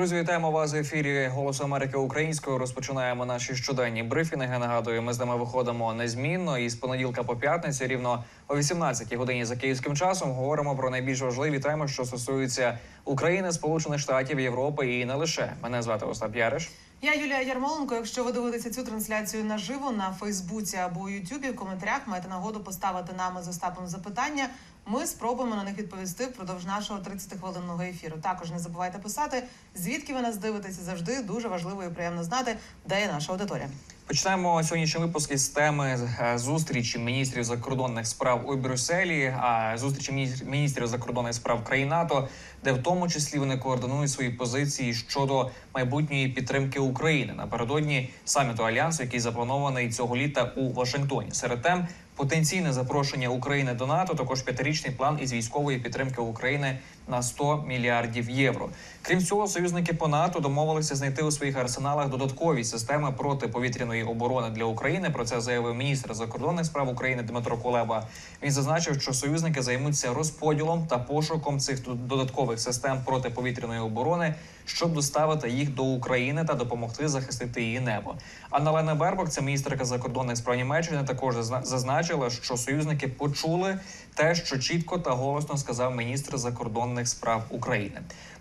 Друзі, вітаємо вас в ефірі Голосу Америки Українською. Розпочинаємо наші щоденні брифінги. Нагадую, ми з ними виходимо незмінно і з понеділка по п'ятницю, рівно о 18 годині за київським часом. Говоримо про найбільш важливі теми, що стосуються України, Сполучених Штатів, Європи і не лише. Мене звати Остап Яриш. Я Юлія Ярмоленко. Якщо ви дивитеся цю трансляцію наживо на Фейсбуці або Ютубі, в коментарях маєте нагоду поставити нам з Остапом запитання. Ми спробуємо на них відповісти впродовж нашого 30-хвилинного ефіру. Також не забувайте писати, звідки ви нас дивитеся. Завжди дуже важливо і приємно знати, де є наша аудиторія. Починаємо сьогоднішній випуск із теми е, зустрічі міністрів закордонних справ у Брюсселі, а зустрічі міністр- міністрів закордонних справ країн НАТО, де в тому числі вони координують свої позиції щодо майбутньої підтримки України напередодні саміту альянсу, який запланований цього літа у Вашингтоні. Серед тем потенційне запрошення України до НАТО, також п'ятирічний план із військової підтримки України на 100 мільярдів євро. Крім цього, союзники по НАТО домовилися знайти у своїх арсеналах додаткові системи протиповітряної оборони для України. Про це заявив міністр закордонних справ України Дмитро Кулеба. Він зазначив, що союзники займуться розподілом та пошуком цих додаткових систем протиповітряної оборони, щоб доставити їх до України та допомогти захистити її небо. Анна Бербок, це міністерка закордонних справ Німеччини, також зазна- зазначила, що союзники почули те, що чітко та голосно сказав міністр закордонних справ України.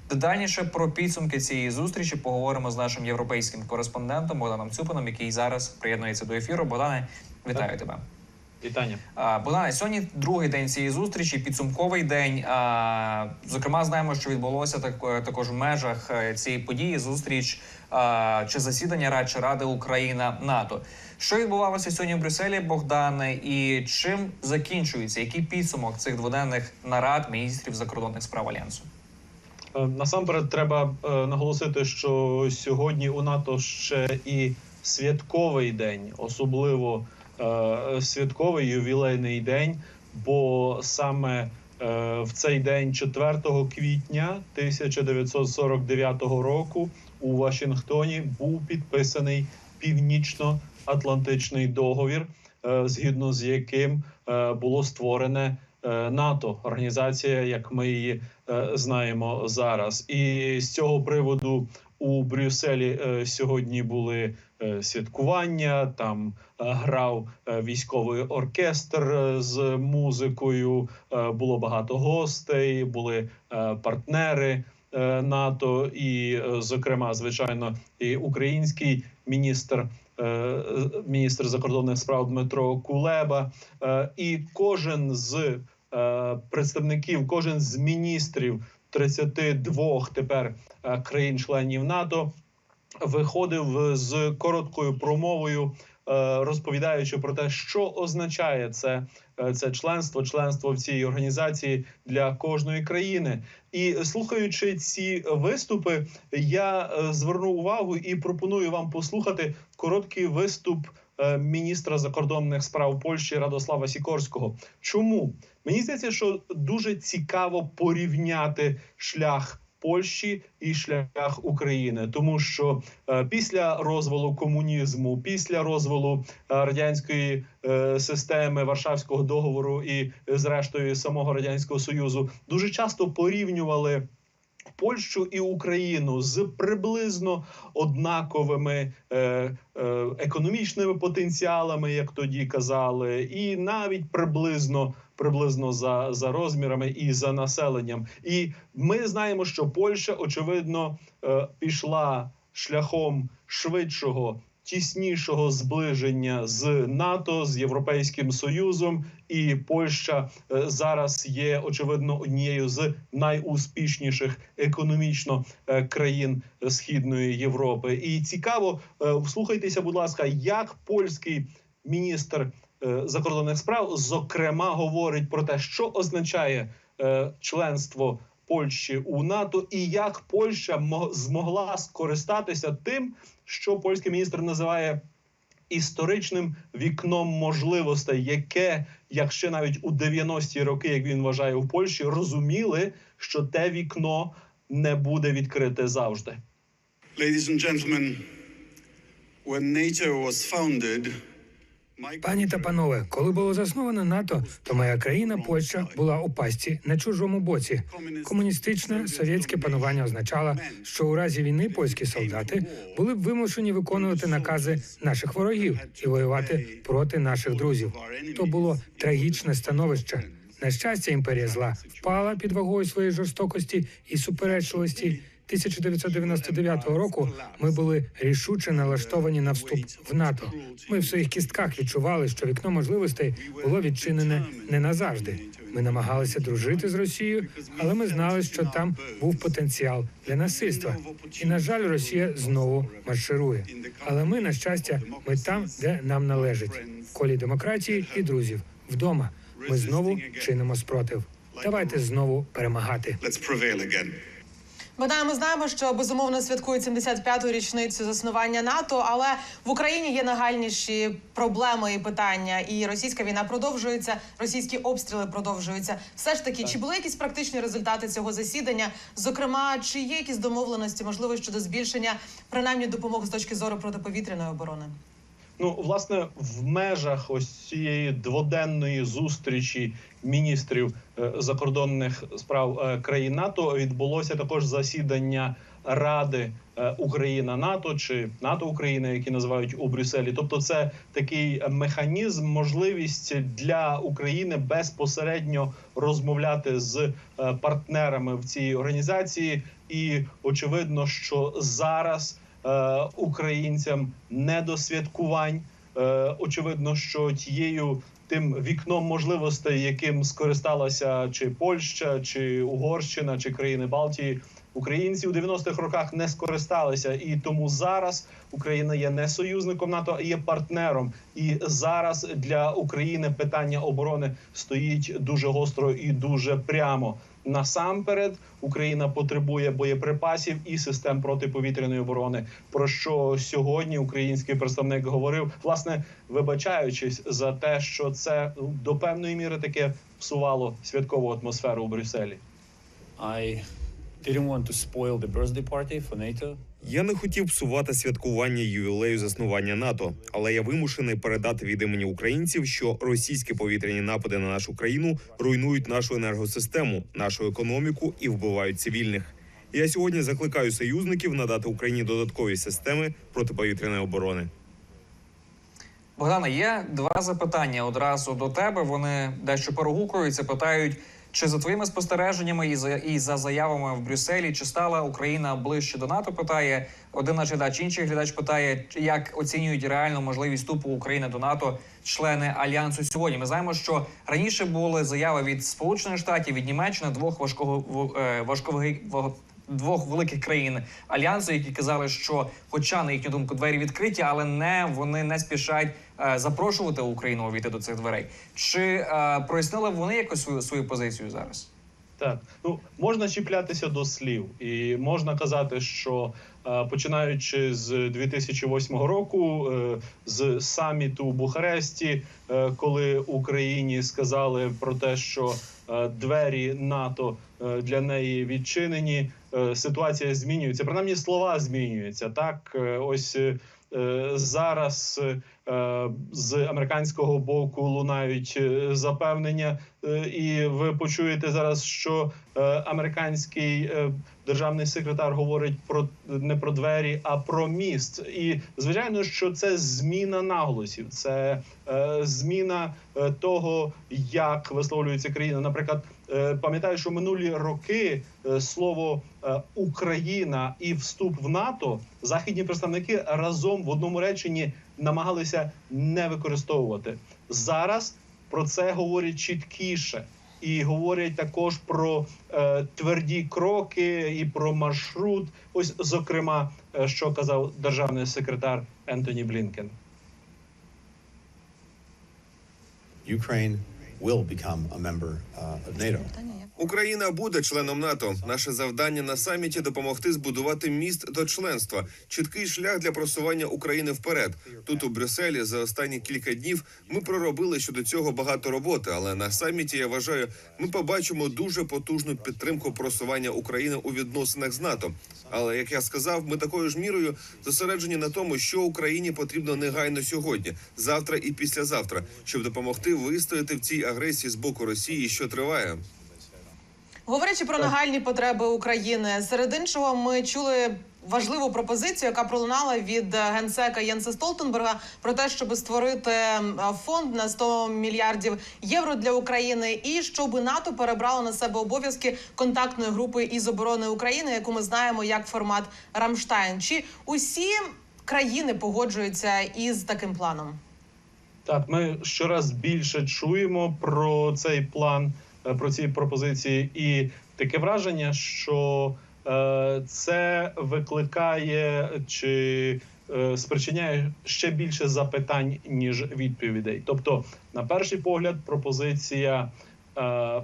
Детальніше про підсумки цієї зустрічі поговоримо з нашим європейським кореспондентом Богданом Цюпаном, який зараз приєднується до ефіру. Богдане, вітаю тебе. Вітання. Богдане, сьогодні другий день цієї зустрічі, підсумковий день. А, зокрема, знаємо, що відбулося так, також в межах е, цієї події зустріч чи засідання радше Ради Україна НАТО. Що відбувалося сьогодні в Брюсселі, Богдане, і чим закінчується? Який підсумок цих дводенних нарад міністрів закордонних справ альянсу? Е, Насамперед треба е, наголосити, що сьогодні у НАТО ще і святковий день, особливо е, святковий ювілейний день, бо саме е, в цей день, 4 квітня 1949 року, у Вашингтоні був підписаний Північно-Атлантичний договір, е, згідно з яким е, було створене е, НАТО, організація, як ми її е, знаємо зараз. І з цього приводу у Брюсселі е, сьогодні були е, святкування. Там е, грав військовий оркестр з музикою. Було багато гостей, були партнери. НАТО, і, зокрема, звичайно, і український міністр, міністр закордонних справ Дмитро Кулеба, і кожен з представників, кожен з міністрів 32 тепер е, країн-членів НАТО виходив з короткою промовою, е, розповідаючи про те, що означає це, е, це членство, членство в цій організації для кожної країни. І слухаючи ці виступи, я звернув увагу і пропоную вам послухати короткий виступ міністра закордонних справ Польщі Радослава Сікорського. Чому мені здається, що дуже цікаво порівняти шлях. Польщі і шлях України, тому що е, після розвалу комунізму, після розвалу е, радянської е, системи Варшавського договору і, е, зрештою, самого радянського союзу, дуже часто порівнювали Польщу і Україну з приблизно однаковими е, е, економічними потенціалами, як тоді казали, і навіть приблизно. Приблизно за, за розмірами і за населенням, і ми знаємо, що Польща очевидно е, пішла шляхом швидшого, тіснішого зближення з НАТО з Європейським Союзом, і Польща е, зараз є очевидно однією з найуспішніших економічно е, країн Східної Європи. І цікаво, е, вслухайтеся, будь ласка, як польський міністр закордонних справ зокрема говорить про те, що означає членство Польщі у НАТО, і як Польща мо- змогла скористатися тим, що польський міністр називає історичним вікном можливостей, яке, як ще навіть у 90-ті роки, як він вважає, в Польщі розуміли, що те вікно не буде відкрите завжди. Ladies and gentlemen, when NATO was founded, Пані та панове, коли було засновано НАТО, то моя країна Польща була у пастці на чужому боці. Комуністичне совєтське панування означало, що у разі війни польські солдати були б вимушені виконувати накази наших ворогів і воювати проти наших друзів. То було трагічне становище. На щастя, імперія зла впала під вагою своєї жорстокості і суперечливості. 1999 року ми були рішуче налаштовані на вступ в НАТО. Ми в своїх кістках відчували, що вікно можливостей було відчинене не назавжди. Ми намагалися дружити з Росією, але ми знали, що там був потенціал для насильства. І на жаль, Росія знову марширує. Але ми, на щастя, ми там, де нам належить, в колі демократії і друзів вдома. Ми знову чинимо спротив. Давайте знову перемагати. Богдан, ми знаємо, що безумовно святкують 75-ту річницю заснування НАТО, але в Україні є нагальніші проблеми і питання. І російська війна продовжується, російські обстріли продовжуються. Все ж таки, чи були якісь практичні результати цього засідання? Зокрема, чи є якісь домовленості, можливо, щодо збільшення принаймні допомоги з точки зору протиповітряної оборони? Ну, власне, в межах ось цієї дводенної зустрічі міністрів е, закордонних справ е, країн НАТО відбулося також засідання Ради е, Україна НАТО чи НАТО Україна, які називають у Брюсселі. Тобто, це такий механізм, можливість для України безпосередньо розмовляти з партнерами в цій організації, і очевидно, що зараз українцям не до святкувань. Е, очевидно, що тією тим вікном можливостей, яким скористалася чи Польща, чи Угорщина, чи країни Балтії. Українці у 90-х роках не скористалися, і тому зараз Україна є не союзником НАТО, а є партнером. І зараз для України питання оборони стоїть дуже гостро і дуже прямо. Насамперед, Україна потребує боєприпасів і систем протиповітряної оборони. Про що сьогодні український представник говорив, власне, вибачаючись за те, що це ну, до певної міри таке псувало святкову атмосферу у Брюсселі. I didn't want to spoil the birthday party for NATO. Я не хотів псувати святкування ювілею заснування НАТО, але я вимушений передати від імені українців, що російські повітряні напади на нашу країну руйнують нашу енергосистему, нашу економіку і вбивають цивільних. Я сьогодні закликаю союзників надати Україні додаткові системи протиповітряної оборони. Богдана, є два запитання одразу до тебе. Вони дещо перегукуються. Питають, чи за твоїми спостереженнями і за і за заявами в Брюсселі, чи стала Україна ближче до НАТО? Питає один наш глядач. Інший глядач питає, як оцінюють реальну можливість вступу України до НАТО члени альянсу сьогодні. Ми знаємо, що раніше були заяви від Сполучених Штатів, від Німеччини, двох важкого е, важкових двох великих країн альянсу, які казали, що, хоча на їхню думку, двері відкриті, але не вони не спішать е, запрошувати Україну увійти до цих дверей. Чи е, прояснили вони якось свою свою позицію зараз? Так, ну можна чіплятися до слів, і можна казати, що е, починаючи з 2008 року, е, з саміту у Бухаресті, е, коли Україні сказали про те, що двері НАТО для неї відчинені, ситуація змінюється. Принаймні слова змінюються. Так, е, ось е, зараз. Е, З американського боку лунають е, запевнення, е, і ви почуєте зараз, що американський державний секретар говорить про не про двері, а про міст. І звичайно, що це зміна наголосів, це зміна того, як висловлюється країна. Наприклад, пам'ятаю, що минулі роки слово Україна і вступ в НАТО західні представники разом в одному реченні намагалися не використовувати зараз. Про це говорять чіткіше і говорять також про е, тверді кроки і про маршрут. Ось, зокрема, е, що казав державний секретар Ентоні Блінкен. Ukraine will become a member uh, of NATO. Україна буде членом НАТО. Наше завдання на саміті допомогти збудувати міст до членства, чіткий шлях для просування України вперед. Тут у Брюсселі за останні кілька днів ми проробили щодо цього багато роботи. Але на саміті я вважаю, ми побачимо дуже потужну підтримку просування України у відносинах з НАТО. Але як я сказав, ми такою ж мірою зосереджені на тому, що Україні потрібно негайно сьогодні, завтра і післязавтра, щоб допомогти вистояти в цій агресії з боку Росії, що триває. Говорячи про нагальні потреби України, серед іншого, ми чули важливу пропозицію, яка пролунала від генсека Єнса Столтенберга про те, щоб створити е, фонд на 100 мільярдів євро для України, і щоб НАТО перебрало на себе обов'язки контактної групи із оборони України, яку ми знаємо як формат Рамштайн. Чи усі країни погоджуються із таким планом? Так, ми щораз більше чуємо про цей план, е, про ці пропозиції, і таке враження, що е, це викликає чи е, спричиняє ще більше запитань ніж відповідей. Тобто, на перший погляд, пропозиція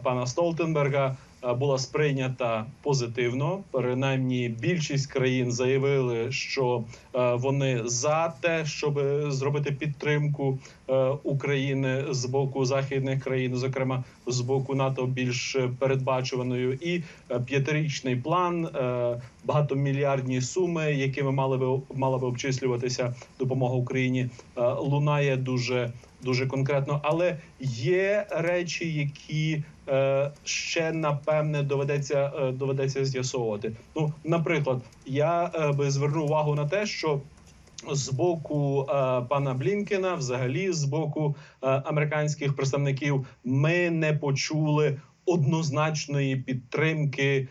пана Столтенберга була сприйнята позитивно. Принаймні, більшість країн заявили, що е, вони за те, щоб зробити підтримку е, України з боку західних країн, зокрема з боку НАТО, більш передбачуваною, і е, п'ятирічний план, е, багатомільярдні суми, якими мали би мала би обчислюватися допомога Україні, е, лунає дуже дуже конкретно. Але є речі, які е, ще напевне доведеться е, доведеться з'ясовувати. Ну, наприклад, я е, би звернув увагу на те, що з боку е, пана Блінкена, взагалі, з боку е, американських представників, ми не почули однозначної підтримки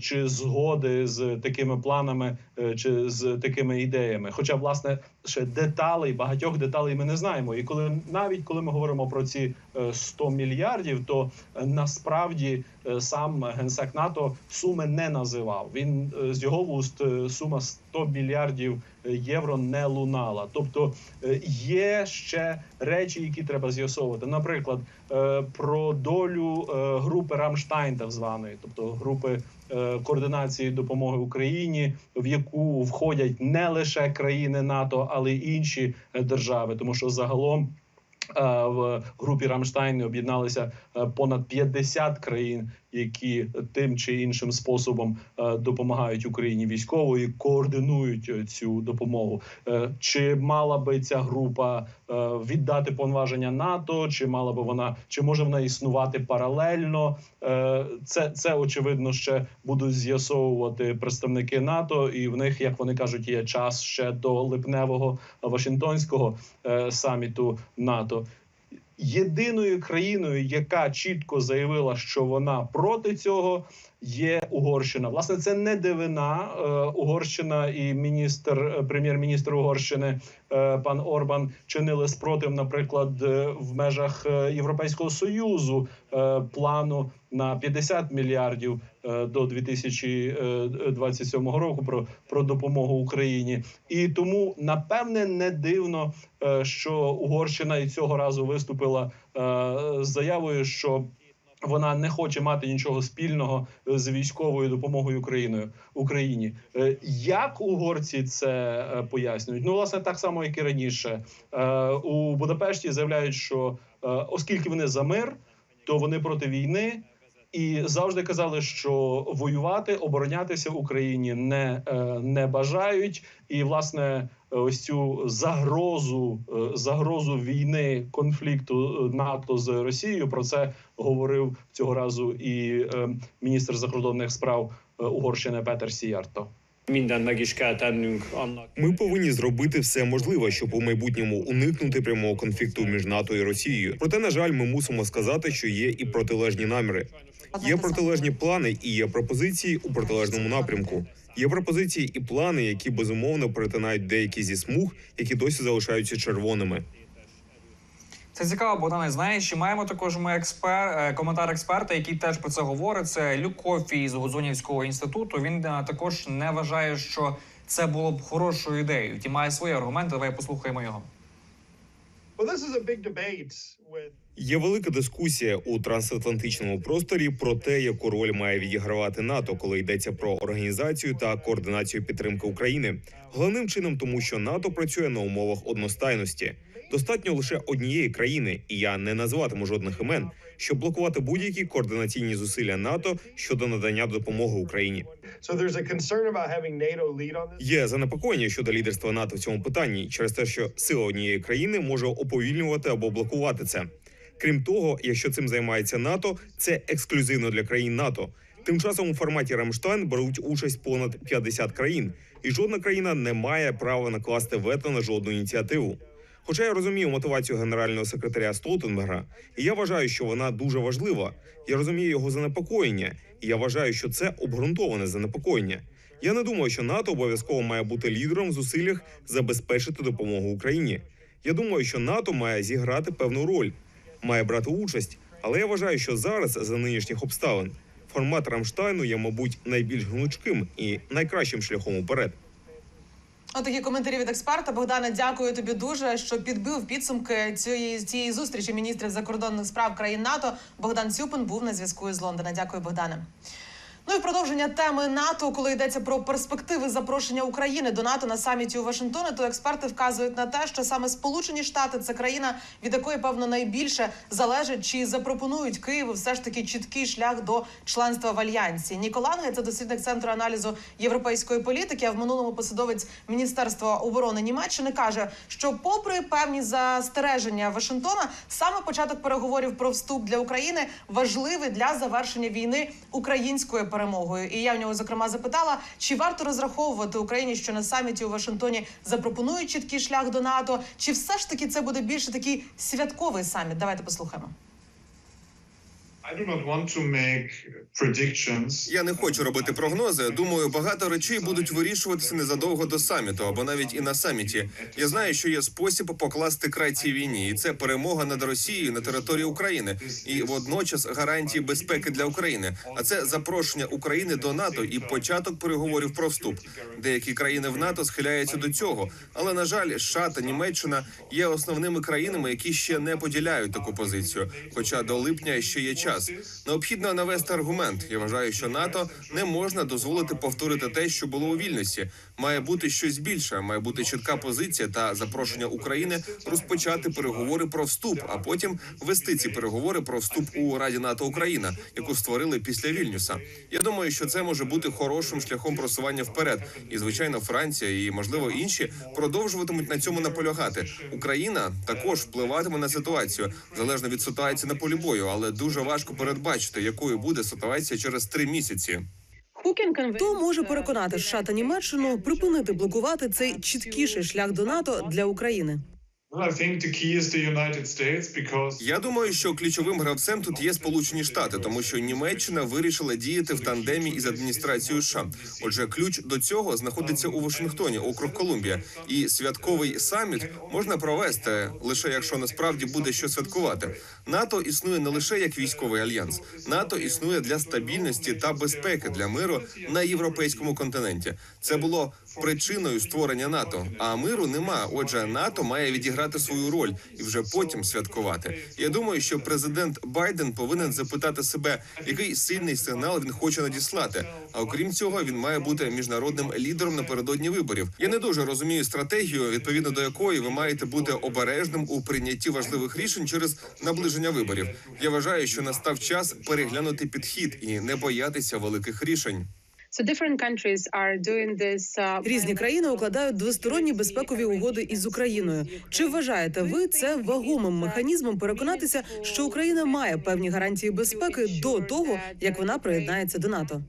чи згоди з такими планами е, чи з такими ідеями. Хоча, власне, ще деталей, багатьох деталей ми не знаємо. І коли навіть коли ми говоримо про ці е, 100 мільярдів, то е, насправді е, сам генсек НАТО суми не називав. Він е, з його вуст е, сума 100 мільярдів е, євро не лунала. Тобто е, є ще речі, які треба з'ясовувати. Наприклад, е, про долю е, групи Рамштайн, так званої, тобто групи е, координації допомоги Україні, в яку входять не лише країни НАТО, але й інші е, держави, тому що загалом. е, В групі Рамштайн об'єдналися е, понад 50 країн, які тим чи іншим способом е, допомагають Україні військово і координують е, цю допомогу. Е, Чи мала би ця група е, віддати повноваження НАТО, чи мала би вона, чи може вона існувати паралельно? Е, Це це очевидно ще будуть з'ясовувати представники НАТО, і в них, як вони кажуть, є час ще до липневого Вашингтонського е, саміту НАТО. Єдиною країною, яка чітко заявила, що вона проти цього, є Угорщина. Власне, це не дивина. Е, Угорщина і міністр, е, прем'єр-міністр Угорщини е, пан Орбан чинили спротив, наприклад, в межах Європейського союзу плану на 50 мільярдів е, до 2027 року про, про допомогу Україні. І тому напевне не дивно, е, що Угорщина і цього разу виступила е, з заявою, що вона не хоче мати нічого спільного з військовою допомогою Україною Україні. Е, Як угорці це е, пояснюють? Ну, власне, так само, як і раніше. Е, У Будапешті заявляють, що е, оскільки вони за мир, то вони проти війни. І завжди казали, що воювати, оборонятися Україні не, е, не бажають. І власне, ось цю загрозу, е, загрозу війни конфлікту е, НАТО з Росією. Про це говорив цього разу і міністр закордонних справ Угорщини Петер Сіярто. Mindent meg. Ми повинні зробити все можливе, щоб у майбутньому уникнути прямого конфлікту між НАТО і Росією. Проте, на жаль, ми мусимо сказати, що є і протилежні наміри. Є протилежні плани і є пропозиції у протилежному напрямку. Є пропозиції і плани, які безумовно перетинають деякі зі смуг, які досі залишаються червоними. Це цікаво, Богдане. Знаєш, і маємо також ми експер, е, коментар експерта, який теж про це говорить. Це Люк Кофі з Гудзонівського інституту. Він е, також не вважає, що це було б хорошою ідеєю. Ті має свої аргументи. Давай послухаємо його. Well, this is a big debate with Є велика дискусія у трансатлантичному просторі про те, яку роль має відігравати НАТО, коли йдеться про організацію та координацію підтримки України. Головним чином, тому що НАТО працює на умовах одностайності. Достатньо лише однієї країни, і я не назватиму жодних імен, щоб блокувати будь-які координаційні зусилля НАТО щодо надання допомоги Україні. Є занепокоєння щодо лідерства НАТО в цьому питанні через те, що сила однієї країни може уповільнювати або блокувати це. Крім того, якщо цим займається НАТО, це ексклюзивно для країн НАТО. Тим часом у форматі Рамштайн беруть участь понад 50 країн, і жодна країна не має права накласти вето на жодну ініціативу. Хоча я розумію мотивацію генерального секретаря Столтенберга, і я вважаю, що вона дуже важлива. Я розумію його занепокоєння, і я вважаю, що це обґрунтоване занепокоєння. Я не думаю, що НАТО обов'язково має бути лідером в зусиллях забезпечити допомогу Україні. Я думаю, що НАТО має зіграти певну роль, має брати участь. Але я вважаю, що зараз за нинішніх обставин формат Рамштайну є, мабуть, найбільш гнучким і найкращим шляхом уперед. Отакі коментарі від експерта. Богдана. дякую тобі дуже, що підбив підсумки цієї цієї зустрічі міністрів закордонних справ країн НАТО. Богдан Цюпин був на зв'язку із Лондона. Дякую, Богдане. Ну і продовження теми НАТО, коли йдеться про перспективи запрошення України до НАТО на саміті у Вашингтоні, то експерти вказують на те, що саме Сполучені Штати це країна, від якої певно найбільше залежить, чи запропонують Києву все ж таки чіткий шлях до членства в альянсі. Ніколанге це дослідник центру аналізу європейської політики. А в минулому посадовець Міністерства оборони Німеччини каже, що, попри певні застереження Вашингтона, саме початок переговорів про вступ для України важливий для завершення війни українською перемогою. І я в нього зокрема запитала, чи варто розраховувати Україні, що на саміті у Вашингтоні запропонують чіткий шлях до НАТО, чи все ж таки це буде більше такий святковий саміт? Давайте послухаємо. I do not want to make predictions. Я не хочу робити прогнози. Думаю, багато речей будуть вирішуватися незадовго до саміту або навіть і на саміті. Я знаю, що є спосіб покласти край цій війні, і це перемога над Росією на території України, і водночас гарантії безпеки для України. А це запрошення України до НАТО і початок переговорів про вступ. Деякі країни в НАТО схиляються до цього, але на жаль, США та Німеччина є основними країнами, які ще не поділяють таку позицію. Хоча до липня ще є час. Необхідно навести аргумент. Я вважаю, що НАТО не можна дозволити повторити те, що було у вільності. Має бути щось більше, має бути чітка позиція та запрошення України розпочати переговори про вступ, а потім вести ці переговори про вступ у Раді НАТО Україна, яку створили після Вільнюса. Я думаю, що це може бути хорошим шляхом просування вперед. І звичайно, Франція і можливо інші продовжуватимуть на цьому наполягати. Україна також впливатиме на ситуацію залежно від ситуації на полі бою, але дуже важко передбачити, якою буде ситуація через три місяці. Хто може переконати США та Німеччину припинити блокувати цей чіткіший шлях до НАТО для України? Я думаю, що ключовим гравцем тут є Сполучені Штати, тому що Німеччина вирішила діяти в тандемі із адміністрацією США. Отже, ключ до цього знаходиться у Вашингтоні, округ Колумбія, і святковий саміт можна провести лише якщо насправді буде що святкувати. НАТО існує не лише як військовий альянс, НАТО існує для стабільності та безпеки для миру на європейському континенті. Це було причиною створення НАТО. А миру нема. Отже, НАТО має відіграти свою роль і вже потім святкувати. Я думаю, що президент Байден повинен запитати себе, який сильний сигнал він хоче надіслати. А окрім цього, він має бути міжнародним лідером напередодні виборів. Я не дуже розумію стратегію, відповідно до якої ви маєте бути обережним у прийнятті важливих рішень через наближення виборів. Я вважаю, що настав час переглянути підхід і не боятися великих рішень. Uh, Різні країни укладають двосторонні безпекові угоди із Україною. Чи вважаєте ви це вагомим механізмом переконатися, що Україна має певні гарантії безпеки до того, як вона приєднається до НАТО?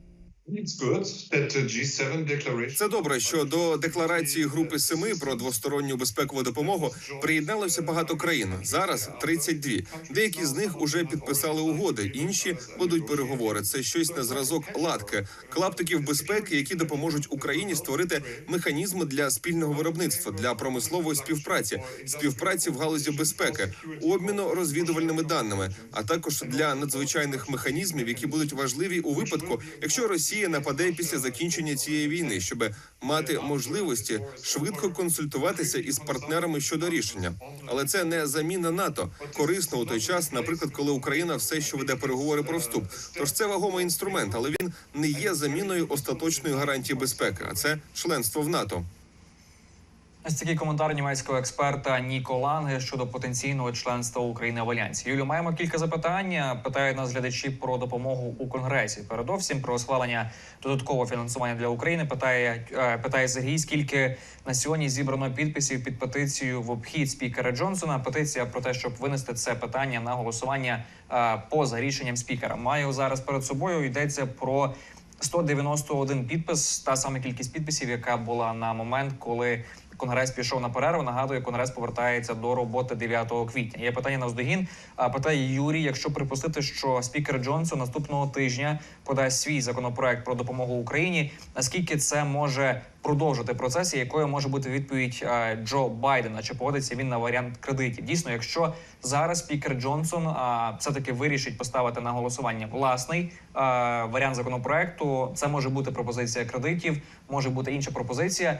It's good that the G7 declaration Це добре, що до декларації групи семи про двосторонню безпекову допомогу приєдналося багато країн. Зараз 32. Деякі з них уже підписали угоди, інші ведуть переговори. Це щось на зразок латки, клаптиків безпеки, які допоможуть Україні створити механізми для спільного виробництва, для промислової співпраці, співпраці в галузі безпеки, обміну розвідувальними даними, а також для надзвичайних механізмів, які будуть важливі у випадку, якщо Росія Росія нападе після закінчення цієї війни, щоб мати можливості швидко консультуватися із партнерами щодо рішення. Але це не заміна НАТО. Корисно у той час, наприклад, коли Україна все ще веде переговори про вступ. Тож це вагомий інструмент, але він не є заміною остаточної гарантії безпеки, а це членство в НАТО. Ось такий коментар німецького експерта Ніко Ланге щодо потенційного членства України в альянсі. Юлю, маємо кілька запитань. Питають нас глядачі про допомогу у конгресі. Передовсім про схвалення додаткового фінансування для України. Питає е, питає Сергій, скільки на сьогодні зібрано підписів під петицією в обхід спікера Джонсона. Петиція про те, щоб винести це питання на голосування е, поза рішенням спікера. Маю зараз перед собою. Йдеться про 191 підпис, та сама кількість підписів, яка була на момент, коли конгрес пішов на перерву. Нагадую, конгрес повертається до роботи 9 квітня. Є питання на вздогін. А питає Юрій: якщо припустити, що спікер Джонсон наступного тижня подасть свій законопроект про допомогу Україні, наскільки це може продовжити процес, і якою може бути відповідь Джо Байдена? Чи погодиться він на варіант кредитів? Дійсно, якщо зараз спікер Джонсон все таки вирішить поставити на голосування власний варіант законопроекту, це може бути пропозиція кредитів, може бути інша пропозиція.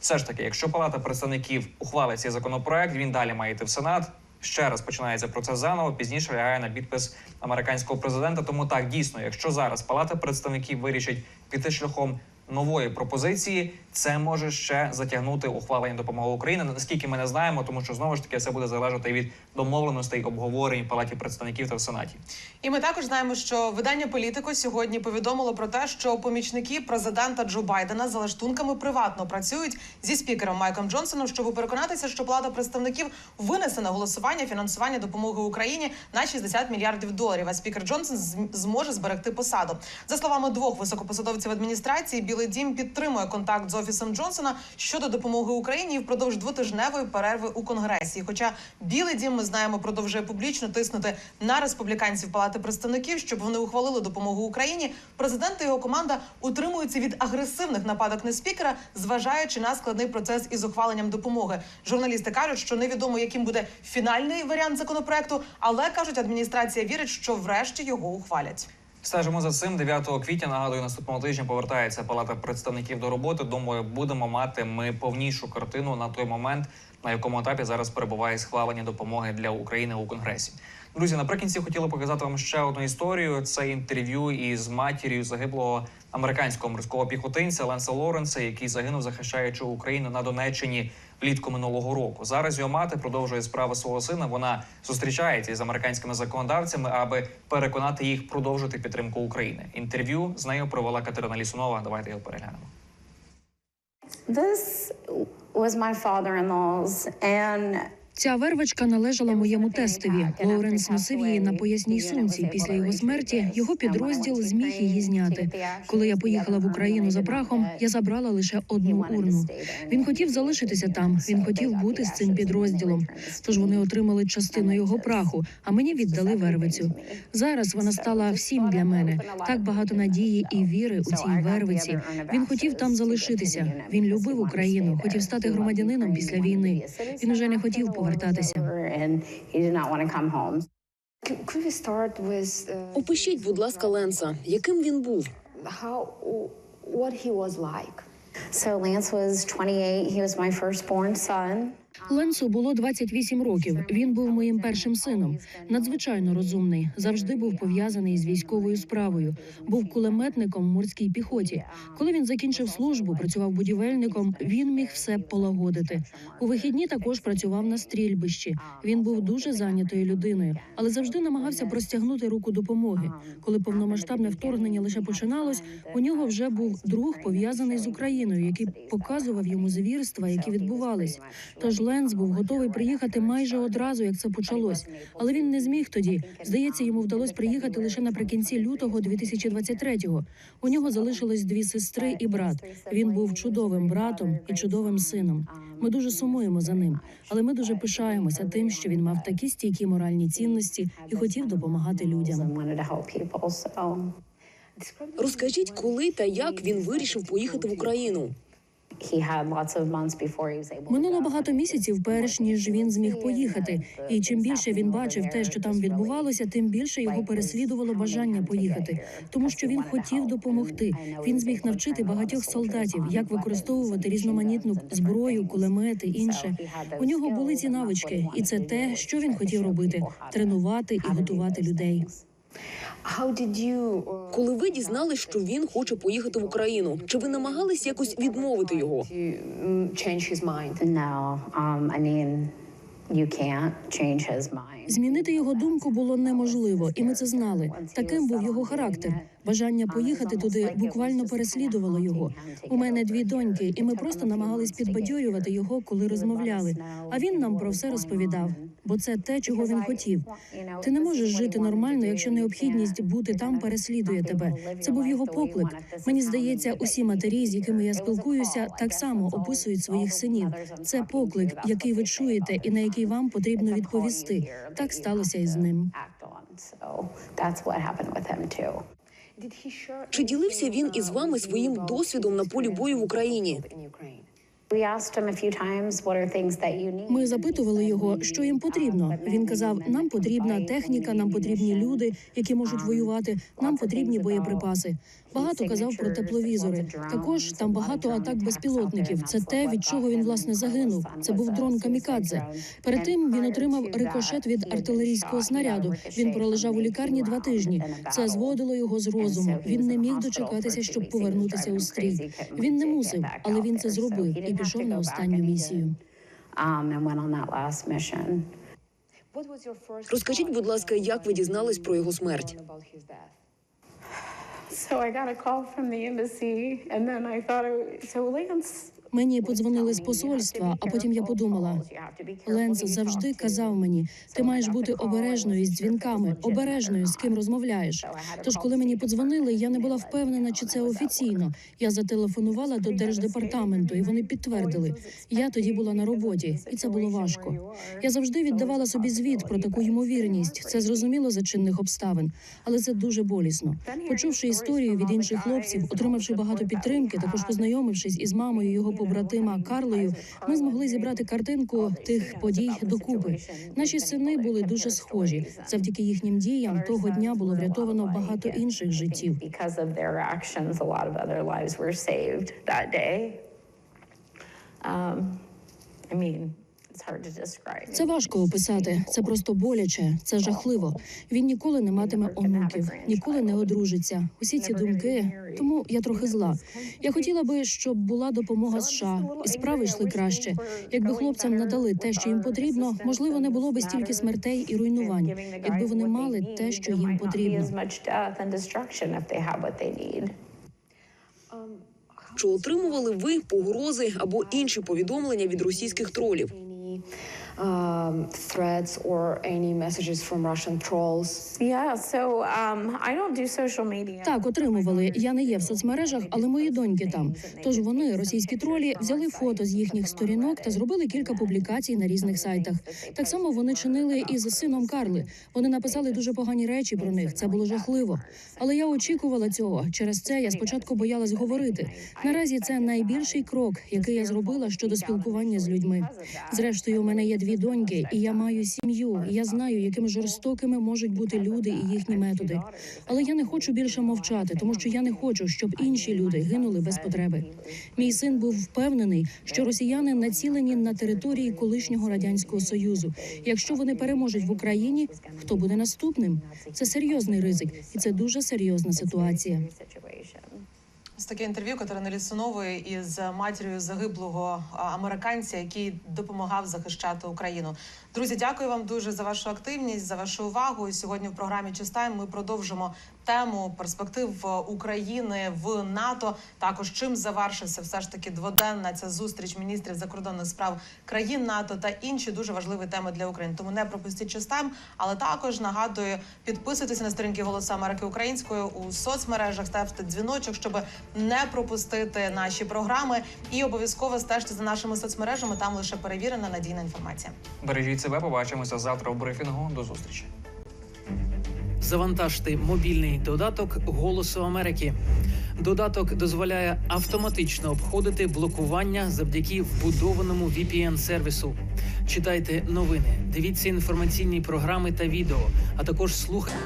Все ж таки, якщо Палата представників ухвалить цей законопроект, він далі має йти в Сенат. Ще раз починається процес заново. Пізніше лягає на підпис американського президента. Тому так дійсно, якщо зараз Палата представників вирішить піти шляхом нової пропозиції, це може ще затягнути ухвалення допомоги Україні. Наскільки ми не знаємо, тому що знову ж таки все буде залежати від домовленостей обговорень в Палаті представників та в Сенаті. І ми також знаємо, що видання політико сьогодні повідомило про те, що помічники президента Джо Байдена за лаштунками приватно працюють зі спікером Майком Джонсоном, щоб переконатися, що Палата представників винесе на голосування фінансування допомоги Україні на 60 мільярдів доларів. А спікер Джонсон зможе зберегти посаду. За словами двох високопосадовців адміністрації, Білий Дім підтримує контакт з офісом Джонсона щодо допомоги Україні впродовж двотижневої перерви у конгресі. Хоча Білий Дім ми знаємо продовжує публічно тиснути на республіканців Палати представників, щоб вони ухвалили допомогу Україні. Президент та його команда утримуються від агресивних нападок на спікера, зважаючи на складний процес із ухваленням допомоги. Журналісти кажуть, що невідомо, яким буде фінальний варіант законопроекту, але кажуть, адміністрація вірить, що врешті його ухвалять. Стежимо за цим 9 квітня. Нагадую, наступного тижня повертається Палата представників до роботи. Думаю, будемо мати ми повнішу картину на той момент, на якому етапі зараз перебуває схвалення допомоги для України у конгресі. Друзі, наприкінці хотіли показати вам ще одну історію. Це інтерв'ю із матір'ю загиблого американського морського піхотинця Ленса Лоренса, який загинув, захищаючи Україну на Донеччині влітку минулого року. Зараз його мати продовжує справи свого сина. Вона зустрічається із американськими законодавцями, аби переконати їх продовжити підтримку України. Інтерв'ю з нею провела Катерина Лісунова. Давайте його переглянемо. This was my father-in-law's, and Ця вервочка належала моєму тестові. Лоуренс носив її на поясній сумці. Після його смерті його підрозділ зміг її зняти. Коли я поїхала в Україну за прахом, я забрала лише одну урну. Він хотів залишитися там. Він хотів бути з цим підрозділом. Тож вони отримали частину його праху, а мені віддали вервицю. Зараз вона стала всім для мене. Так багато надії і віри у цій вервиці. Він хотів там залишитися. Він любив Україну, хотів стати громадянином після війни. Він уже не хотів повертатися. and he did not want to come home. Could we start with uh, Опишіть, будь ласка, Ленса, яким він був? how what he was like? So Lance was 28. He was my firstborn son. Ленсу було 28 років. Він був моїм першим сином. Надзвичайно розумний. Завжди був пов'язаний з військовою справою. Був кулеметником в морській піхоті. Коли він закінчив службу, працював будівельником. Він міг все полагодити. У вихідні також працював на стрільбищі. Він був дуже зайнятою людиною, але завжди намагався простягнути руку допомоги. Коли повномасштабне вторгнення лише починалось, у нього вже був друг пов'язаний з Україною, який показував йому звірства, які відбувались. Тож Ленс був готовий приїхати майже одразу, як це почалось. Але він не зміг тоді. Здається, йому вдалося приїхати лише наприкінці лютого 2023-го. У нього залишилось дві сестри і брат. Він був чудовим братом і чудовим сином. Ми дуже сумуємо за ним, але ми дуже пишаємося тим, що він мав такі стійкі моральні цінності і хотів допомагати людям. Розкажіть, коли та як він вирішив поїхати в Україну? Минуло багато місяців, перш ніж він зміг поїхати. І чим більше він бачив те, що там відбувалося, тим більше його переслідувало бажання поїхати, тому що він хотів допомогти. Він зміг навчити багатьох солдатів, як використовувати різноманітну зброю, кулемети, інше. У нього були ці навички, і це те, що він хотів робити: тренувати і готувати людей. How did you uh, Коли ви дізнали, що він хоче поїхати в Україну, чи ви намагались якось відмовити його? mm, change his mind? No, um, I mean, you can't change his mind. Змінити його думку було неможливо, і ми це знали. Таким був його характер. Бажання поїхати туди буквально переслідувало його. У мене дві доньки, і ми просто намагались підбадьорювати його, коли розмовляли. А він нам про все розповідав, бо це те, чого він хотів. Ти не можеш жити нормально, якщо необхідність бути там переслідує тебе. Це був його поклик. Мені здається, усі матері, з якими я спілкуюся, так само описують своїх синів. Це поклик, який ви чуєте, і на який вам потрібно відповісти. Так сталося і з ним. Чи ділився він із вами своїм досвідом на полі бою в Україні? Ми запитували його, що їм потрібно. Він казав: нам потрібна техніка, нам потрібні люди, які можуть воювати. Нам потрібні боєприпаси. Багато казав про тепловізори. Також там багато атак безпілотників. Це те, від чого він власне загинув. Це був дрон камікадзе. Перед тим він отримав рикошет від артилерійського снаряду. Він пролежав у лікарні два тижні. Це зводило його з розуму. Він не міг дочекатися, щоб повернутися у стрій. Він не мусив, але він це зробив і пішов на останню місію. Um, and went on that last mission. What was your first Розкажіть, будь ласка, як ви дізнались про його смерть? about his death? So I got a call from the embassy, and then I thought, so Lance. Мені подзвонили з посольства, а потім я подумала. Ленс завжди казав мені: ти маєш бути обережною з дзвінками, обережною з ким розмовляєш. Тож, коли мені подзвонили, я не була впевнена, чи це офіційно. Я зателефонувала до держдепартаменту, і вони підтвердили. Я тоді була на роботі, і це було важко. Я завжди віддавала собі звіт про таку ймовірність. Це зрозуміло за чинних обставин, але це дуже болісно. Почувши історію від інших хлопців, отримавши багато підтримки, також познайомившись із мамою його побратима Карлою, ми змогли зібрати картинку тих подій докупи. Наші сини були дуже схожі. Завдяки їхнім діям того дня було врятовано багато інших життів. Um, I mean, it's hard. Це важко описати. Це просто боляче, це жахливо. Він ніколи не матиме онуків, ніколи не одружиться. Усі ці думки. Тому я трохи зла. Я хотіла би, щоб була допомога США, і справи йшли краще. Якби хлопцям надали те, що їм потрібно, можливо, не було би стільки смертей і руйнувань, якби вони мали те, що їм потрібно. Чи отримували ви погрози або інші повідомлення від російських тролів? Um, threats or any messages from Russian trolls? Yeah, so um, I don't do social media. Так, отримували. Я не є в соцмережах, але мої доньки там. Тож вони, російські тролі, взяли фото з їхніх сторінок та зробили кілька публікацій на різних сайтах. Так само вони чинили і з сином Карли. Вони написали дуже погані речі про них. Це було жахливо. Але я очікувала цього. Через це я спочатку боялась говорити. Наразі це найбільший крок, який я зробила щодо спілкування з людьми. Зрештою, у мене є дві доньки, і я маю сім'ю. і Я знаю, якими жорстокими можуть бути люди і їхні методи. Але я не хочу більше мовчати, тому що я не хочу, щоб інші люди гинули без потреби. Мій син був впевнений, що росіяни націлені на території колишнього радянського союзу. Якщо вони переможуть в Україні, хто буде наступним? Це серйозний ризик, і це дуже серйозна ситуація. Ось таке інтерв'ю Катерини Лісунової із матір'ю загиблого американця, який допомагав захищати Україну. Друзі, дякую вам дуже за вашу активність, за вашу увагу. І сьогодні в програмі «Чистайм» ми продовжимо тему перспектив е, України в НАТО. Також чим завершився все ж таки дводенна ця зустріч міністрів закордонних справ країн НАТО та інші дуже важливі теми для України. Тому не пропустіть «Чистайм», але також нагадую підписуйтесь на сторінки Голосу Америки українською у соцмережах, ставте дзвіночок, щоб не пропустити наші програми. І обов'язково стежте за нашими соцмережами. Там лише перевірена надійна інформація. Бережіть себе, побачимося завтра у брифінгу. До зустрічі. Завантажте мобільний додаток Голосу Америки. Додаток дозволяє автоматично обходити блокування завдяки вбудованому VPN-сервісу. Читайте новини, дивіться інформаційні програми та відео, а також слухайте.